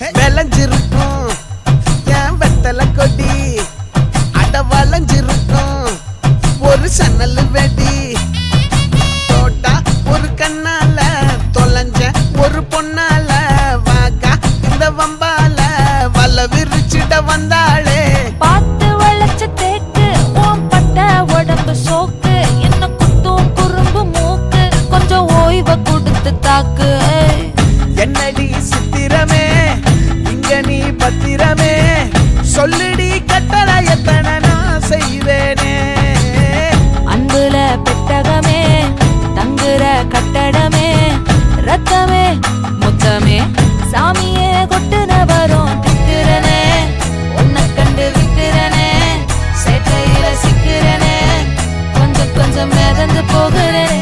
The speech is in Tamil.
விளைஞ்சிருக்கும். ஏன் வெத்தலை கொடி அட வளைஞ்சிருக்கும். ஒரு சன்னல் வெடி சொல்லிடி கட்டளை எத்தனை நான் செய்வேனே? அன்புல பெட்டகமே தங்குற கட்டடமே ரத்தமே முத்தமே சாமியே கொட்டுன வரும் திட்டுறனே உன்னை கண்டு விட்டுறனே சேட்டையில சிக்கிறனே கொஞ்சம் கொஞ்சம் மிதந்து போகிறேன்.